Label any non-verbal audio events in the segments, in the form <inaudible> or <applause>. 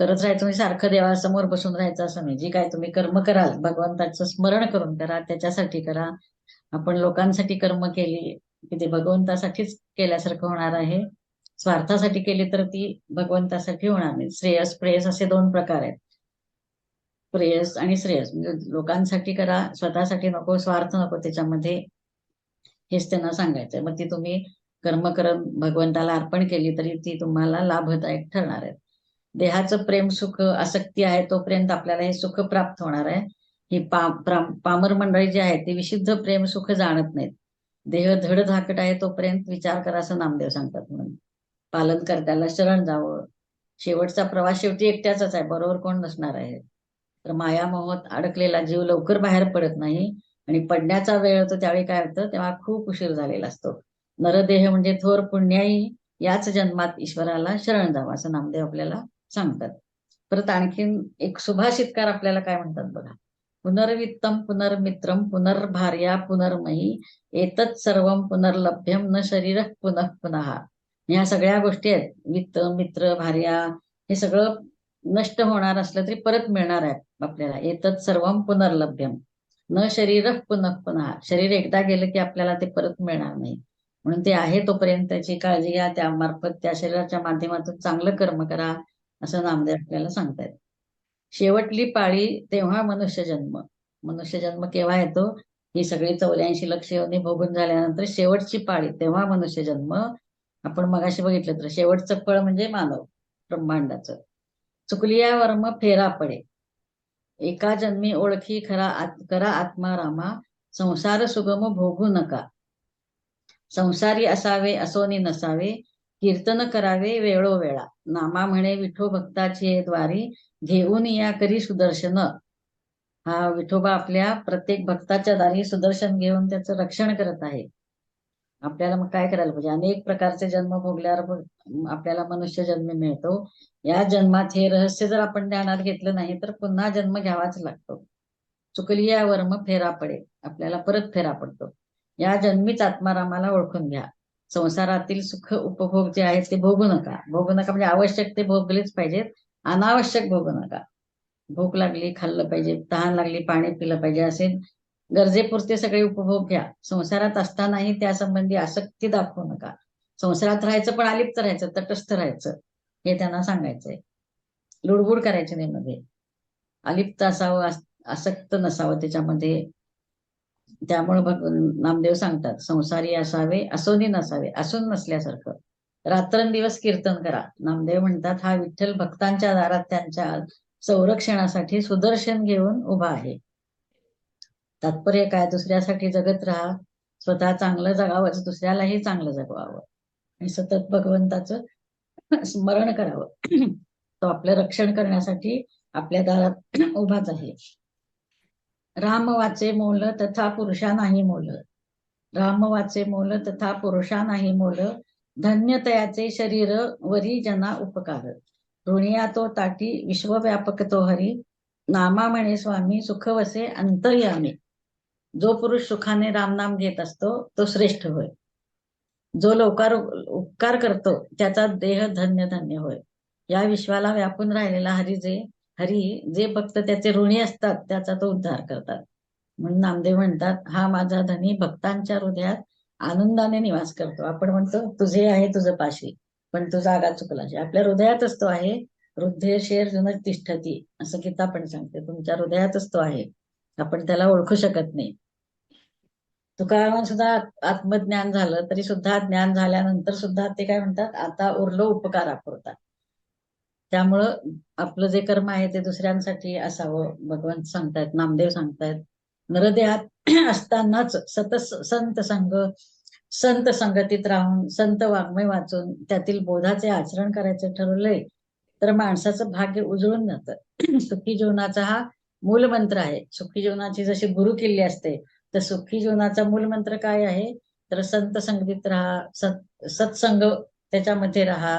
करत राहायचं म्हणजे सारखं देवासमोर बसून राहायचं असं नाही. जी काय तुम्ही कर्म कराल भगवंताचं स्मरण करून करा त्याच्यासाठी करा. आपण लोकांसाठी कर्म केली की ते भगवंतासाठीच केल्यासारखं होणार आहे. स्वार्थासाठी केली तर ती भगवंतासाठी होणार नाही. श्रेयस प्रेयस असे दोन प्रकार आहेत. प्रेयस आणि श्रेयस. म्हणजे लोकांसाठी करा स्वतःसाठी नको स्वार्थ नको त्याच्यामध्ये. हेच त्यांना सांगायचंय. मग ती तुम्ही कर्म करत भगवंताला अर्पण केली तरी ती तुम्हाला लाभदायक ठरणार आहे. देहाचं प्रेम सुख आसक्ती आहे तोपर्यंत आपल्याला हे सुख प्राप्त होणार आहे. ही पा पामर मंडळी जी आहे ती विशुद्ध प्रेम सुख जाणत नाहीत. देह धड धाकट आहे तोपर्यंत विचार करा असं नामदेव सांगतात म्हणून. पालन करत्याला शरण जावं. शेवटचा प्रवास शेवटी एकट्याचाच आहे बरोबर कोण नसणार आहे? तर मायामोहात अडकलेला जीव लवकर बाहेर पडत नाही आणि पडण्याचा वेळ होतो त्यावेळी काय होतं? तेव्हा खूप उशीर झालेला असतो. नरदेह म्हणजे थोर पुण्याई याच जन्मात ईश्वराला शरण जावं असं नामदेव आपल्याला सांगतात. परत आणखीन एक सुभाषितकार आपल्याला काय म्हणतात बघा? पुनर्वित्तम पुनर्मित्रम पुनर्भार्या पुनर्मयी एतच सर्वम पुनर्लभ्यम न शरीर पुनः पुनः. ह्या सगळ्या गोष्टी आहेत. वित्त मित्र भार्या हे सगळं नष्ट होणार असलं तरी परत मिळणार आहे आपल्याला. येतच सर्वम पुनर्लभ्यम न शरीर पुनः पुन्हा शरीर एकदा गेलं की आपल्याला ते परत मिळणार नाही. म्हणून ते आहे तोपर्यंत त्याची काळजी घ्या. त्यामार्फत त्या शरीराच्या माध्यमातून चांगलं कर्म करा. असं नामदेव आपल्याला सांगतायत. शेवटली पाळी तेव्हा मनुष्य जन्म. मनुष्य जन्म केव्हा येतो? ही सगळी चौऱ्याऐंशी लक्ष योनी भोगून झाल्यानंतर शेवटची पाळी तेव्हा मनुष्य जन्म. आपण मगाशी बघितलं तर शेवटचं फळ म्हणजे मानव ब्रह्मांडाचं. चुकलिया वर्म फेरा पडे. एका जन्मी ओळखी खरा आत करा आत्मा रामा. संसार सुगम भोगू नका. संसारी असावे असोनी नसावे. कीर्तन करावे वेळोवेळा नामा म्हणे विठो भक्ताची द्वारी घेऊन या करी सुदर्शन. हा विठोबा आपल्या प्रत्येक भक्ताच्या दारी सुदर्शन घेऊन त्याचं रक्षण करत आहे. आपल्याला मग काय करायला पाहिजे? अनेक प्रकारचे जन्म भोगल्यावर आपल्याला मनुष्य जन्म मिळतो. या जन्मात हे रहस्य जर आपण ध्यानात घेतलं नाही तर पुन्हा जन्म घ्यावाच लागतो. चुकली यावर मग फेरा पडेल. आपल्याला परत फेरा पडतो. या जन्मीच आत्मारामाला ओळखून घ्या. संसारातील सुख उपभोग जे आहेत ते भोगू नका. भोगू नका म्हणजे आवश्यक ते भोगलेच पाहिजेत. अनावश्यक भोगू नका. भूक लागली खाल्लं पाहिजे तहान लागली पाणी पिलं पाहिजे असे गरजेपुरते सगळे उपभोग घ्या. संसारात असतानाही त्यासंबंधी आसक्ती दाखवू नका. संसारात राहायचं पण अलिप्त राहायचं तटस्थ राहायचं हे त्यांना सांगायचंय. लुडबुड करायची नाही मध्ये. अलिप्त असावं आसक्त नसावं त्याच्यामध्ये. त्यामुळे भग नामदेव सांगतात संसारी असावे असोनी नसावे असून नसल्यासारखं. रात्रंदिवस कीर्तन करा. नामदेव म्हणतात हा विठ्ठल भक्तांच्या दारात त्यांच्या संरक्षणासाठी सुदर्शन घेऊन उभा आहे. तात्पर्य काय? दुसऱ्यासाठी जगत राहा. स्वतः चांगलं जगावं दुसऱ्यालाही चांगलं जगवावं. आणि सतत भगवंताचं स्मरण करावं. <clears throat> तो आपलं रक्षण करण्यासाठी आपल्या दारात उभाच आहे. राम वाचे मोल तथा पुरुषा नाही मोल. राम वाचे मोल तथा पुरुषा नाही मोल. धन्यतयाचे शरीर वरी जना उपकार. ऋणिया तो ताटी विश्वव्यापक तो हरी. नामा म्हणे स्वामी सुख वसे अंतर्यामी. जो पुरुष सुखाने रामनाम घेत असतो तो श्रेष्ठ होय. जो लवकर उपकार करतो त्याचा देह धन्य धन्य होय. या विश्वाला व्यापून राहिलेला हरी जे हरी जे भक्त त्याचे ऋणी असतात त्याचा तो उद्धार करतात. म्हणून नामदेव म्हणतात हा माझा धनी भक्तांच्या हृदयात आनंदाने निवास करतो. आपण म्हणतो तुझे आहे तुझं पाशी पण तू जागा चुकलाशी. आपल्या हृदयातच तो आहे. हृदय शेर जुनच तिष्ठती. असं गीता पण सांगते. तुमच्या हृदयातच तो आहे. आपण त्याला ओळखू शकत नाही. तुकाराम सुद्धा आत्मज्ञान झालं तरी सुद्धा ज्ञान झाल्यानंतर सुद्धा ते काय म्हणतात आता उरलो उपकारापुरता त्यामुळं आपलं जे कर्म आहे ते दुसऱ्यांसाठी असावं. भगवंत सांगतायत नामदेव सांगतायत. नरदेहात <clears throat> असतानाच सत संत संग संत संगतीत राहून संत वाङ्मय वाचून त्यातील बोधाचे आचरण करायचे ठरवले तर माणसाचं भाग्य उजळून जातं. <clears throat> सुखी जीवनाचा हा मूल मंत्र आहे. सुखी जीवनाची जशी गुरु किल्ली असते तर सुखी जीवनाचा मूल मंत्र काय आहे? तर संत संगतीत राहा सत सत्संग त्याच्यामध्ये राहा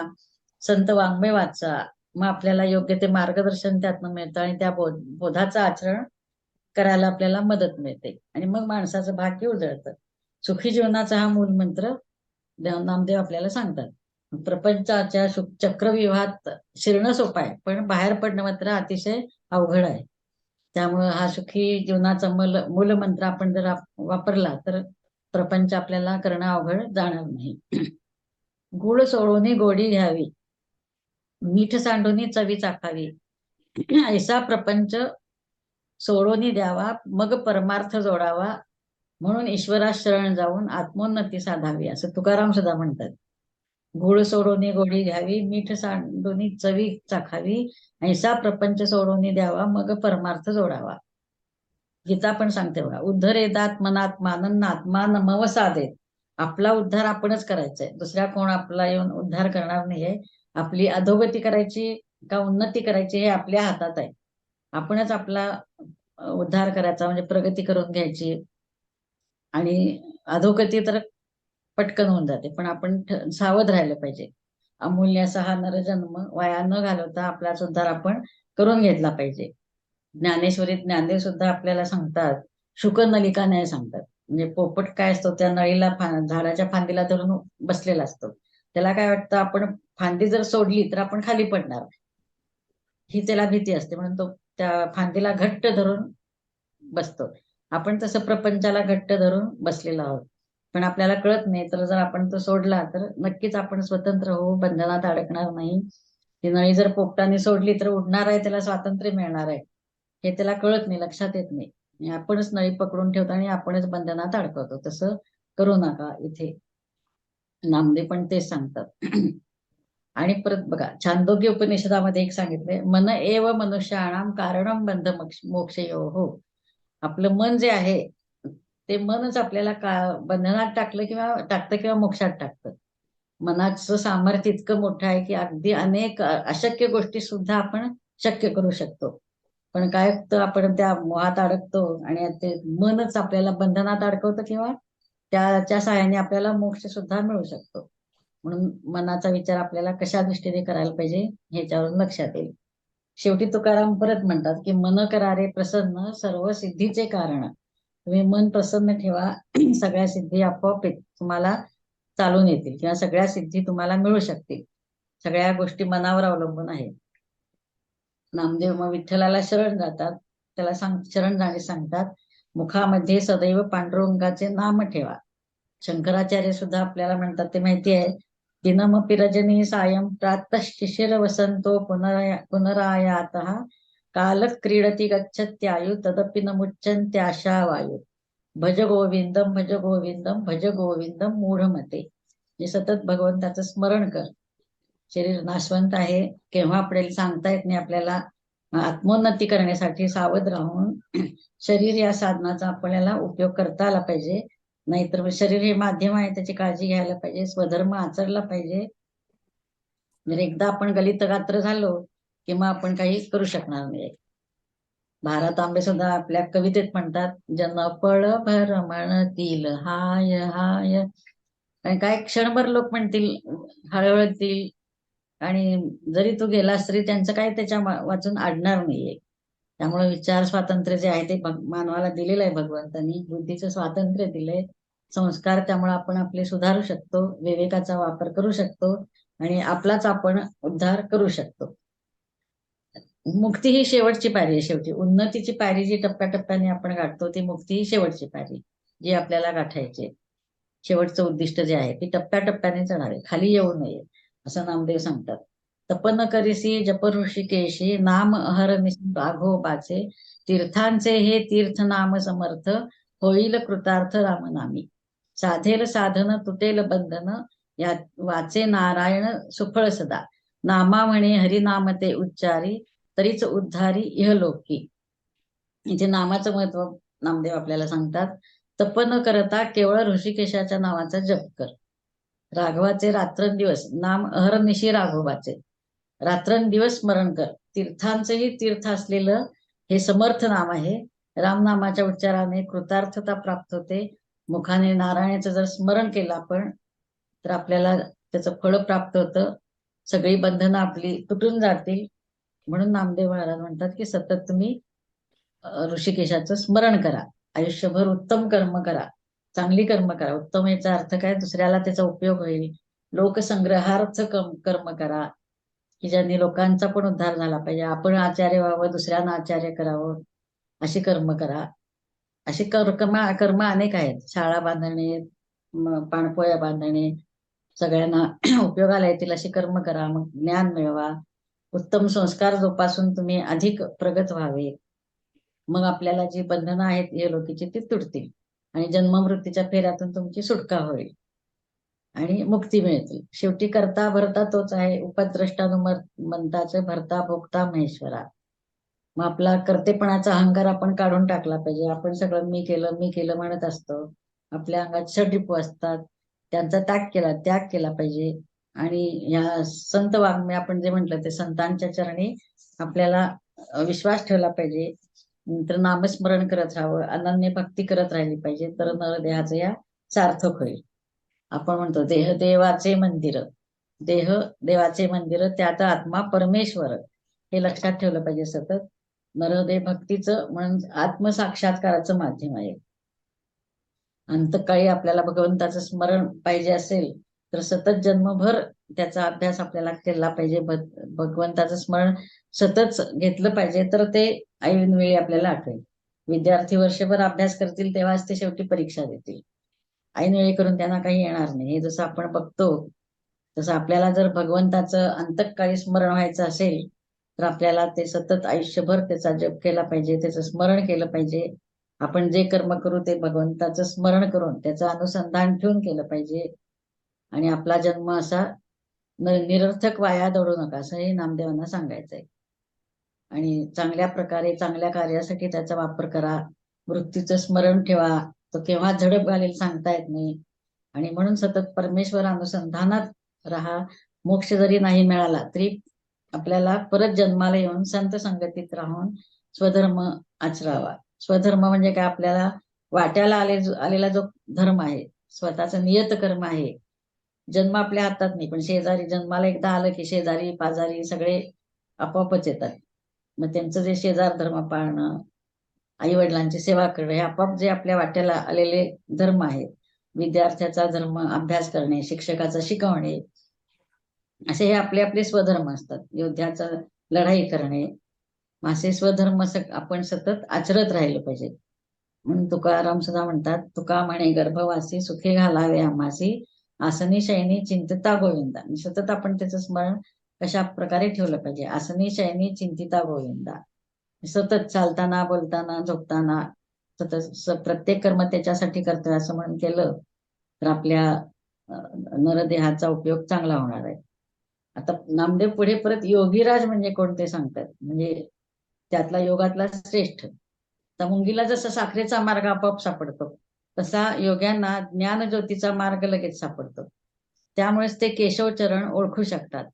संत वाङ्मय वाचा मग आपल्याला योग्य ते मार्गदर्शन त्यातनं मिळतं आणि त्या बोध बोधाचं आचरण करायला आपल्याला मदत मिळते. आणि मग माणसाचं भाग्य उजळतं. सुखी जीवनाचा हा मूल मंत्र देव- नामदेव आपल्याला सांगतात. प्रपंचाच्या चक्रविवाहात चक्रव्यूहात शिरणं सोपं आहे पण बाहेर पडणं मात्र अतिशय अवघड आहे. त्यामुळं हा सुखी जीवनाचा मूल मूलमंत्र आपण जर वापरला तर प्रपंच आपल्याला करणं अवघड जाणार नाही. <clears throat> गुळ सोडून गोडी घ्यावी. मीठ सांडून चवी चाखावी. <clears throat> ऐसा प्रपंच सोडून द्यावा मग परमार्थ जोडावा म्हणून ईश्वरा शरण जाऊन आत्मोन्नती साधावी असं तुकाराम सुद्धा म्हणतात. गुळ सोडून गोडी घ्यावी मीठ सांडून चवी चाखावी ऐसा प्रपंच सोडून द्यावा मग परमार्थ जोडावा. गीता पण सांगते बघा उद्धरेदात मनात मानन आत्मा नमव साधेत आपला उद्धार आपणच करायचा आहे दुसऱ्या कोण आपला येऊन उद्धार करणार नाहीये आपली अधोगती करायची का उन्नती करायची हे आपल्या हातात आहे. आपणच आपला उद्धार करायचा म्हणजे प्रगती करून घ्यायची. आणि अधोगती तर पटकन होऊन जाते पण आपण सावध राहिलं पाहिजे. अमूल्य असा हा नरजन्म वाया न घालवता आपला सुद्धा आपण करून घेतला पाहिजे. ज्ञानेश्वरी ज्ञानदेव सुद्धा आपल्याला सांगतात शुक नलिका नाही सांगतात. म्हणजे पोपट काय असतो त्या नळीला झाडाच्या फांदीला धरून बसलेला असतो. त्याला काय वाटतं आपण फांदी जर सोडली तर आपण खाली पडणार. ही त्याला भीती असते म्हणून तो त्या फांदीला घट्ट धरून बसतो. आपण तसं प्रपंचाला घट्ट धरून बसलेलो आहोत. पण आपल्याला कळत नाही तर जर आपण तो सोडला तर नक्कीच आपण स्वतंत्र होऊ बंधनात अडकणार नाही. ती नळी जर पोपटाने सोडली तर उडणार आहे त्याला स्वातंत्र्य मिळणार आहे. हे त्याला कळत नाही लक्षात येत नाही. आपणच नळी पकडून ठेवतो आणि आपणच बंधनात अडकवतो. तसं करू नका इथे. नामदेव पण तेच सांगतात. आणि परत बघा छांदोग्य उपनिषदामध्ये एक सांगितलंय मन एव मनुष्याणाम कारणम बंध मोक्ष हो. आपलं मन जे आहे ते मनच आपल्याला का बंधनात टाकलं किंवा टाकतं किंवा मोक्षात टाकतं. मनाचं सामर्थ्य इतकं मोठं आहे की अगदी अनेक अशक्य गोष्टी सुद्धा आपण शक्य करू शकतो. पण काय तर आपण त्या मोहात अडकतो आणि ते मनच आपल्याला बंधनात अडकवतं किंवा त्याच्या सहाय्याने आपल्याला मोक्ष सुद्धा मिळू शकतो. म्हणून मनाचा विचार आपल्याला कशा दृष्टीने करायला पाहिजे ह्याच्यावरून लक्षात येईल. शेवटी तुकाराम परत म्हणतात की मन करारे प्रसन्न सर्व सिद्धीचे कारण. तुम्ही मन प्रसन्न ठेवा <clears throat> सगळ्या सिद्धी आपोआप तुम्हाला चालून येतील किंवा सगळ्या सिद्धी तुम्हाला मिळू शकतील. सगळ्या गोष्टी मनावर अवलंबून आहेत. नामदेव मग विठ्ठलाला शरण जातात. त्याला सांग शरण जाणे सांगतात मुखामध्ये सदैव पांडुरंगाचे नाम ठेवा. शंकराचार्य सुद्धा आपल्याला म्हणतात ते माहिती आहे दिनमपि रजनी सायं प्रातः शिशिर वसंतो पुनराया पुनरायात गच्छत्यायु तदपि न मुच्यन्त्याशा वायू भज गोविंदम भज गोविंदम भज गोविंदम मूढमते। जे सतत भगवंताचं स्मरण कर। शरीर नाशवंत आहे. केव्हा आपल्याला सांगता येत नाही आपल्याला. आत्मोन्नती करण्यासाठी सावध राहून <clears throat> शरीर या साधनाचा आपल्याला उपयोग करता आला पाहिजे. नाहीतर शरीर हे माध्यम आहे त्याची काळजी घ्यायला पाहिजे स्वधर्म आचरला पाहिजे. जर एकदा आपण गलित गात्र झालो किंवा आपण काही करू शकणार नाही. भारत आंबे सुद्धा आपल्या कवितेत म्हणतात जनपळ भर म्हणतील हाय हाय. आणि काय क्षणभर लोक म्हणतील हळहळतील. आणि जरी तू गेलास तरी त्यांचं काय त्याच्या वाचून आडणार नाहीये. त्यामुळे विचार स्वातंत्र्य जे आहे ते मानवाला दिलेलं आहे भगवंतांनी. बुद्धीचं स्वातंत्र्य दिलंय. संस्कार त्यामुळे आपण आपले सुधारू शकतो. विवेकाचा वापर करू शकतो. आणि आपलाच आपण उद्धार करू शकतो. मुक्ती ही शेवटची पायरी आहे शेवटी. उन्नतीची पायरी जी टप्प्याटप्प्याने आपण गाठतो ती मुक्ती ही शेवटची पायरी जी आपल्याला गाठायची शेवटचं उद्दिष्ट जे आहे ती टप्प्याटप्प्याने चढावे खाली येऊ नये असं नामदेव सांगतात. तपन करिसी जप ऋषिकेशी नाम अहर बाघोबाचे तीर्थांचे हे तीर्थ नाम समर्थ होईल कृतार्थ रामनामी. साधेल साधन तुटेल बंधन या वाचे नारायण सुफळ सदा. नामा म्हणे हरिनाम ते उच्चारी तरीच उद्धारी इहलोकी. इथे नामाचं महत्त्व नामदेव आपल्याला सांगतात. तपन करता केवळ ऋषिकेशाच्या नावाचा जप कर. राघवाचे रात्रंदिवस नाम अहरनिशी राघोबाचे. रात्रंदिवस स्मरण कर. तीर्थांचंही तीर्थ असलेलं हे समर्थ नाम आहे. रामनामाच्या उच्चाराने कृतार्थता प्राप्त होते. मुखाने नारायणाचं जर स्मरण केलं आपण तर आपल्याला त्याचं फळ प्राप्त होतं. सगळी बंधनं आपली तुटून जातील. म्हणून नामदेव महाराज म्हणतात की सतत तुम्ही ऋषिकेशाचं स्मरण करा. आयुष्यभर उत्तम कर्म करा. चांगली कर्म करा. उत्तम याचा अर्थ काय? दुसऱ्याला त्याचा उपयोग होईल. लोकसंग्रहार्थ कर्म करा. की ज्यांनी लोकांचा पण उद्धार झाला पाहिजे. आपण आचार्य व्हावं दुसऱ्यांना आचार्य करावं अशी कर्म करा. अशी कर्म कर्म अनेक आहेत. शाळा बांधणे पाणपोया बांधणे सगळ्यांना <clears throat> उपयोगाला येतील अशी कर्म करा. मग ज्ञान मिळवा. उत्तम संस्कार जोपासून तुम्ही अधिक प्रगत व्हावे. मग आपल्याला जी बंधनं आहेत हे लोकीची ती तुटतील. आणि जन्ममृत्यूच्या फेऱ्यातून तुमची सुटका होईल. आणि मुक्ती मिळते. शेवटी करता भरता तोच आहे. उपद्रष्टानुमंताचे भरता भोगता महेश्वरा. मग आपला कर्तेपणाचा अहंकार आपण काढून टाकला पाहिजे. आपण सगळं मी केलं मी केलं म्हणत असतो. आपल्या अंगात षड्रिपू असतात. त्यांचा त्याग केला त्याग केला पाहिजे. आणि ह्या संत वाङ्मय आपण जे म्हटलं ते संतांच्या चरणी आपल्याला विश्वास ठेवला पाहिजे. नंतर नामस्मरण करत राहावं. अनन्य भक्ती करत राहिली पाहिजे. तर नरदेहाचं या सार्थक होईल. आपण म्हणतो देह देवाचे मंदिर. देह देवाचे मंदिर त्यात आत्मा परमेश्वर. हे लक्षात ठेवलं पाहिजे सतत. नरदेह भक्तीचं म्हणून आत्मसाक्षात्काराचं माध्यम आहे. अंतकाळी आपल्याला भगवंताचं स्मरण पाहिजे असेल तर सतत जन्मभर त्याचा अभ्यास आपल्याला केला पाहिजे. भगवंताचं स्मरण सतत घेतलं पाहिजे तर ते ऐन वेळी आपल्याला आठवेल. विद्यार्थी वर्षभर अभ्यास करतील तेव्हाच ते शेवटी परीक्षा देतील. ऐनवेळी करून त्यांना काही येणार नाही. हे जसं आपण बघतो तसं आपल्याला जर भगवंताचं अंतकाळी स्मरण व्हायचं असेल तर आपल्याला ते सतत आयुष्यभर त्याचा जप केला पाहिजे त्याचं स्मरण केलं पाहिजे. आपण जे कर्म करू ते भगवंताचं स्मरण करून त्याचं अनुसंधान ठेवून केलं पाहिजे. आणि आपला जन्म असा निरर्थक वाया दडू नका असं हे नामदेवांना सांगायचंय. आणि चांगल्या प्रकारे चांगल्या कार्यासाठी त्याचा वापर करा. मृत्यूचं स्मरण ठेवा. तो केव्हा झडप घालेल सांगता येत नाही. आणि म्हणून सतत परमेश्वर अनुसंधानात राहा. मोक्ष जरी नाही मिळाला तरी आपल्याला परत जन्माला येऊन संत संगतीत राहून स्वधर्म आचरावा. स्वधर्म म्हणजे काय? आपल्याला वाट्याला आले आलेला जो धर्म आहे स्वतःचं नियत कर्म आहे. जन्म आपल्या हातात नाही पण शेजारी जन्माला एकदा आलं की शेजारी पाजारी सगळे आपोआपच येतात. मग त्यांचं जे शेजार धर्म पाळणं आई वडिलांची सेवा करणं हे जे आपल्या वाट्याला आलेले धर्म आहेत विद्यार्थ्याचा धर्म अभ्यास करणे शिक्षकाचा शिकवणे असे हे आपले आपले स्वधर्म असतात. योद्ध्याचा लढाई करणे असे स्वधर्म आपण सतत आचरत राहिलं पाहिजे. म्हणून तुकाराम सुद्धा म्हणतात तुका म्हणे गर्भवासी सुखे घालावे आम्हासी आसनी शयनी चिंतिता गोविंदा. म्हणजे सतत आपण त्याचं स्मरण कशा प्रकारे ठेवलं पाहिजे? आसनी शयनी चिंतिता गोविंदा. सतत चालताना बोलताना झोपताना सतत प्रत्येक कर्म त्याच्यासाठी करतोय असं म्हणून केलं तर आपल्या नरदेहाचा उपयोग चांगला होणार आहे. आता नामदेव पुढे परत योगीराज म्हणजे कोणते सांगतात. म्हणजे त्यातला योगातला श्रेष्ठ. तर मुंगीला जसं साखरेचा मार्ग आपोआप सापडतो तसा योग्यांना ज्ञानज्योतीचा मार्ग लगेच सापडतो. त्यामुळेच ते केशवचरण ओळखू शकतात.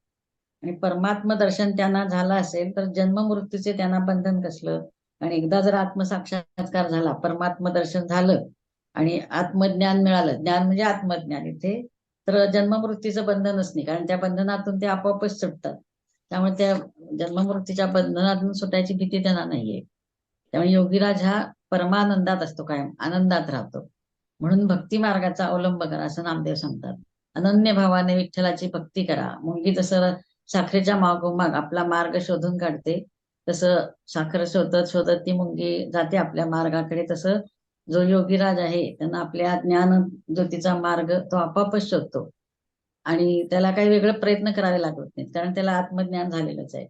आणि परमात्म दर्शन त्यांना झालं असेल तर जन्म मृत्यूचे त्यांना बंधन कसलं? आणि एकदा जर आत्मसाक्षात्कार झाला परमात्म दर्शन झालं आणि आत्मज्ञान मिळालं ज्ञान म्हणजे आत्मज्ञान. इथे तर जन्म मृत्यूचं बंधनच नाही कारण त्या बंधनातून ते आपोआपच सुटतात. त्यामुळे त्या जन्ममृत्यूच्या बंधनातून सुटायची भीती त्यांना नाहीये. त्यामुळे योगीराज हा परमानंदात असतो कायम आनंदात राहतो. म्हणून भक्ती मार्गाचा अवलंब करा असं नामदेव सांगतात. अनन्य भावाने विठ्ठलाची भक्ती करा. मुंगी जसं साखरेच्या मागोमाग आपला मार्ग शोधून काढते. तसं साखर शोधत शोधत ती मुंगी जाते आपल्या मार्गाकडे. तसं जो योगीराज आहे त्यांना आपल्या ज्ञान ज्योतीचा मार्ग तो आपापच शोधतो. आणि त्याला काही वेगळं प्रयत्न करावे लागत नाहीत कारण त्याला आत्मज्ञान झालेलंच आहे.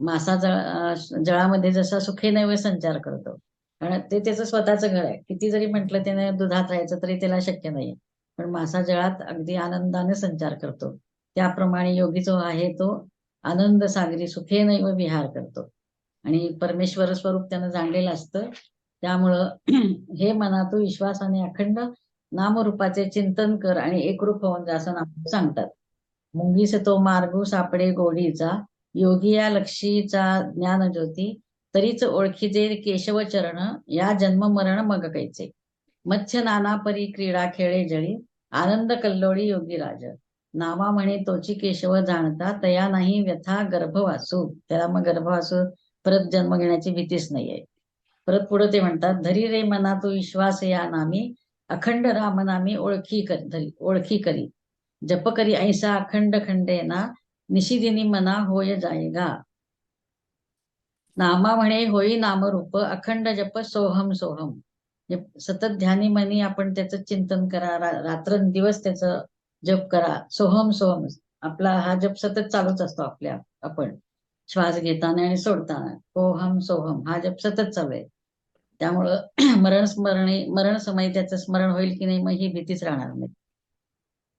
मासा जळ जळामध्ये जसा सुखे नैवे संचार करतो. कारण ते त्याचं स्वतःचं घर आहे. किती जरी म्हटलं त्याने दुधात राहायचं तरी त्याला शक्य नाही पण मासा जळात अगदी आनंदाने संचार करतो. त्याप्रमाणे योगी जो आहे तो आनंद सागरी सुखे व विहार करतो. आणि परमेश्वर स्वरूप त्यानं जाणलेलं असतं. त्यामुळं <clears throat> हे मना तू विश्वासाने अखंड नामरूपाचे चिंतन कर आणि एकरूप होऊन जा असं नाम सांगतात. मुंगीस तो मार्गू सापडे गोडीचा योगी या लक्षीचा ज्ञान ज्योती तरीच ओळखीचे केशव चरण या जन्म मरण मग कैचे. मत्स्य नाना परी क्रीडा खेळे जळी आनंद कल्लोळी योगी राज नावा म्हणे तोची केशव जाणता तया नाही व्यथा गर्भवासू. त्याला मग गर्भवासू परत जन्म घेण्याची भीतीच नाहीये. परत पुढे ते म्हणतात धरी रे मना तू विश्वास या नामी. अखंड राम नामी ओळखी कर धरी ओळखी करी. जप करी ऐसा अखंड खंडे ना निशिदिनी मना होय जायगा. नामा म्हणे होई नामरूप अखंड जप सोहम सोहम. म्हणजे सतत ध्यानी मनी आपण त्याचं चिंतन करा रात्रंदिवस त्याचं जप करा. सोहम सोहम. आपला हा जप सतत चालूच असतो आपल्या. आपण श्वास घेताना आणि सोडताना. सोहम सोहम. हा जप सतत चालू आहे. त्यामुळं <clears throat> मरण स्मरणे मरण समयी त्याचं स्मरण होईल की नाही मग ही भीतीच राहणार नाही.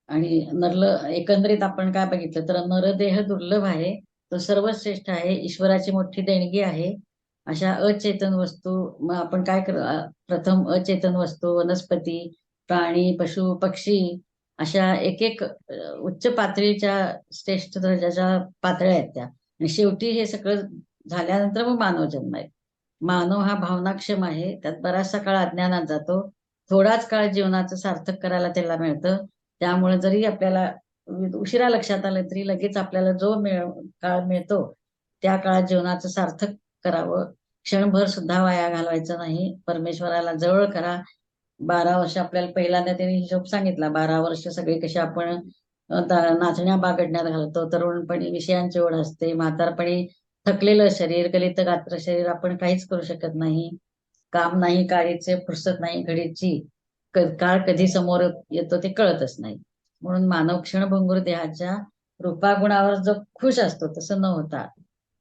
आणि नरल एकंदरीत आपण काय बघितलं तर नरदेह दुर्लभ आहे. तो सर्वश्रेष्ठ आहे. ईश्वराची मोठी देणगी आहे. अशा अचेतन वस्तू मग आपण काय कर प्रथम अचेतन वस्तू वनस्पती प्राणी पशु पक्षी अशा एक एक उच्च पातळीच्या श्रेष्ठ दर्जाच्या पातळ्या आहेत त्या. आणि शेवटी हे सगळं झाल्यानंतर मग मानव जन्म आहे. मानव हा भावनाक्षम आहे. त्यात बराचसा काळ अज्ञानात जातो. थोडाच काळ जीवनाचं सार्थक करायला त्याला मिळतं. त्यामुळे जरी आपल्याला उशिरा लक्षात आलं तरी लगेच आपल्याला जो मिळ काळ मिळतो त्या काळात जीवनाचं सार्थक करावं. क्षणभर सुद्धा वाया घालवायचं नाही. परमेश्वराला जवळ करा. बारा वर्ष आपल्याला पहिल्यांदा त्यांनी हिशोब सांगितला. बारा वर्ष सगळे कसे आपण नाचण्या बागडण्यात घालतो. तरुणपणी विषयांची ओढ असते. म्हातारपणी थकलेलं शरीर गलित गात्र शरीर आपण काहीच करू शकत नाही. काम नाही काळीचे फुरसत नाही घडीची. काळ कधी समोर येतो ते कळतच नाही. म्हणून मानव क्षणभंगूर देहाच्या रूपागुणावर जो खुश असतो तसं न होता.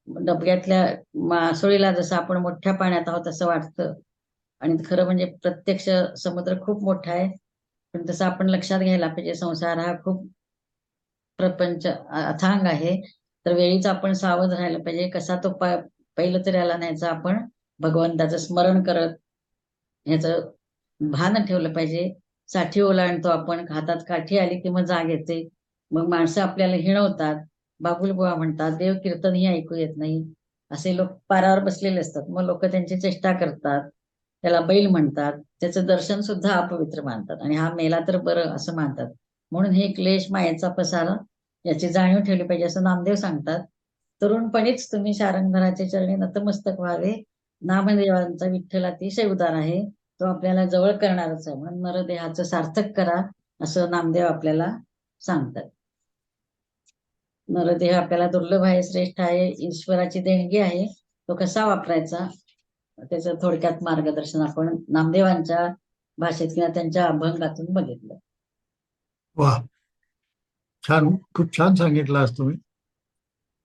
डबक्यातल्या मासोळीला जसं आपण मोठ्या पाण्यात आहोत असं वाटतं. आणि खरं म्हणजे प्रत्यक्ष समुद्र खूप मोठा आहे. पण तसं आपण लक्षात घ्यायला पाहिजे संसार हा खूप प्रपंच अथांग आहे. तर वेळीच आपण सावध राहायला पाहिजे. कसा तो पहिलं तरी आला न्यायचा आपण भगवंताचं स्मरण करत ह्याचं भान ठेवलं पाहिजे. साठी ओलांडतो आपण हातात काठी आली की मग जाग येते. मग माणसं आपल्याला हिणवतात. बाबुलबुवा म्हणतात देव कीर्तनही ऐकू येत नाही. असे लोक पारावर बसलेले असतात. मग लोक त्यांची चेष्टा करतात. त्याला बैल म्हणतात त्याचं दर्शन सुद्धा अपवित्र मानतात. आणि हा मेला तर बरं असं मानतात. म्हणून हे क्लेश मायेचा पसारा याची जाणीव ठेवली पाहिजे असं नामदेव सांगतात. तरुणपणीच तुम्ही शारंगधराचे चरणी नतमस्तक व्हावे. नामदेवांचा विठ्ठल अतिशय उदार आहे. तो आपल्याला जवळ करणारच आहे. म्हणून नरदेहाचं सार्थक करा असं नामदेव आपल्याला सांगतात. नरदेह आपल्याला दुर्लभ आहे श्रेष्ठ आहे ईश्वराची देणगी आहे. तो कसा वापरायचा? त्याचं थोडक्यात मार्गदर्शन आपण नामदेवांच्या भाषेत किंवा त्यांच्या अभंगातून बघितलं. वा. छान खूप छान सांगितलं आज तुम्ही.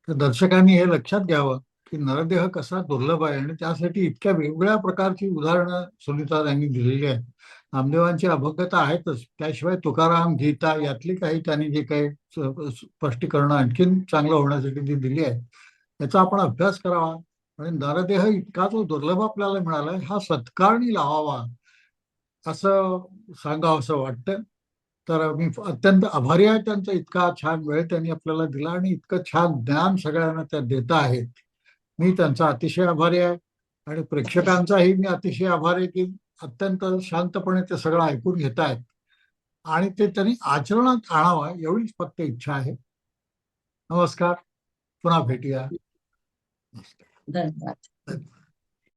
तर दर्शकांनी हे लक्षात घ्यावं की नरदेह कसा दुर्लभ आहे आणि त्यासाठी इतक्या वेगवेगळ्या प्रकारची उदाहरणं सुनीता यांनी दिलेली आहेत. नामदेवांची अभंग आहेतच. त्याशिवाय तुकाराम गीता यातली काही त्यांनी जे काही स्पष्टीकरणं आणखीन चांगलं होण्यासाठी जी दिली आहे त्याचा आपण अभ्यास करावा. आणि नरदेह इतका जो दुर्लभ आपल्याला मिळालाय हा सत्कारणी लावावा असं सांगावं असं वाटतं तर मी अत्यंत आभारी आहे त्यांचा इतका छान वेळ त्यांनी आपल्याला दिला आणि इतकं छान ज्ञान सगळ्यांना त्या देत आहेत. मी त्यांचा अतिशय आभारी आहे आणि प्रेक्षकांचाही मी अतिशय आभारी आहे की अत्यंत शांतपणे ते सगळं ऐकून घेत आहेत. आणि ते त्यांनी आचरणात आणावा एवढीच फक्त इच्छा आहे. नमस्कार. पुन्हा भेटूया. नमस्कार धन्यवाद